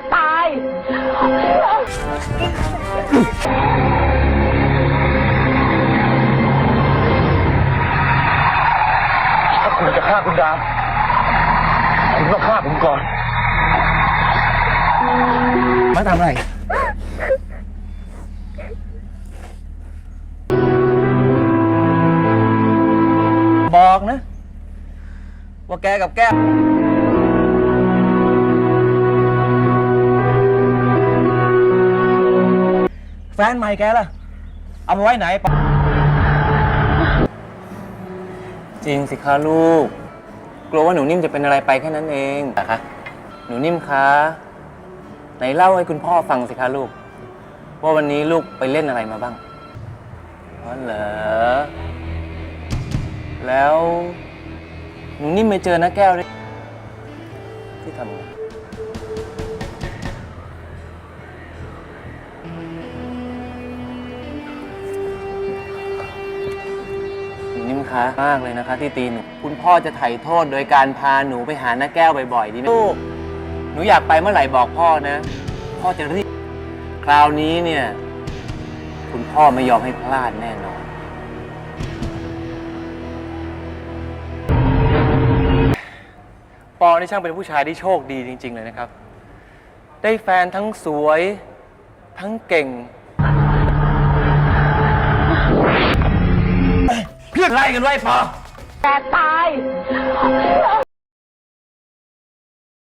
กตาย ถ้าคุณจะฆ่าคุณดา คุณต้องฆ่าผมก่อน มาทำอะไร บอกนะ ว่าแกกับแก้ แฟนใหม่แกล่ะ เอามาไว้ไหนปะจริงสิคะลูก กลัวว่าหนูนิ่มจะเป็นอะไรไปแค่นั้นเองนะคะหนูนิ่มคะไหนเล่าให้คุณพ่อฟังสิคะลูก ว่าวันนี้ลูกไปเล่นอะไรมาบ้างอ๋อเหรอแล้วหนูนิ่มไปเจอน้าแก้วได้ที่ทำงาน นูนิ่มคะ มากเลยนะคะ ที่ตีหนูคุณพ่อจะไถ่โทษโดยการพาหนูไปหาน้าแก้วบ่อยๆดีไหมลูกหนูอยากไปเมื่อไหร่บอกพ่อนะ พ่อจะรีบคราวนี้เนี่ย คุณพ่อไม่ยอมให้พลาดแน่นอน ปอนี่ช่างเป็นผู้ชายที่โชคดีจริง ๆ เลยนะครับ ได้แฟนทั้งสวย ทั้งเก่ง ไล่กันไว้ปอแกตาย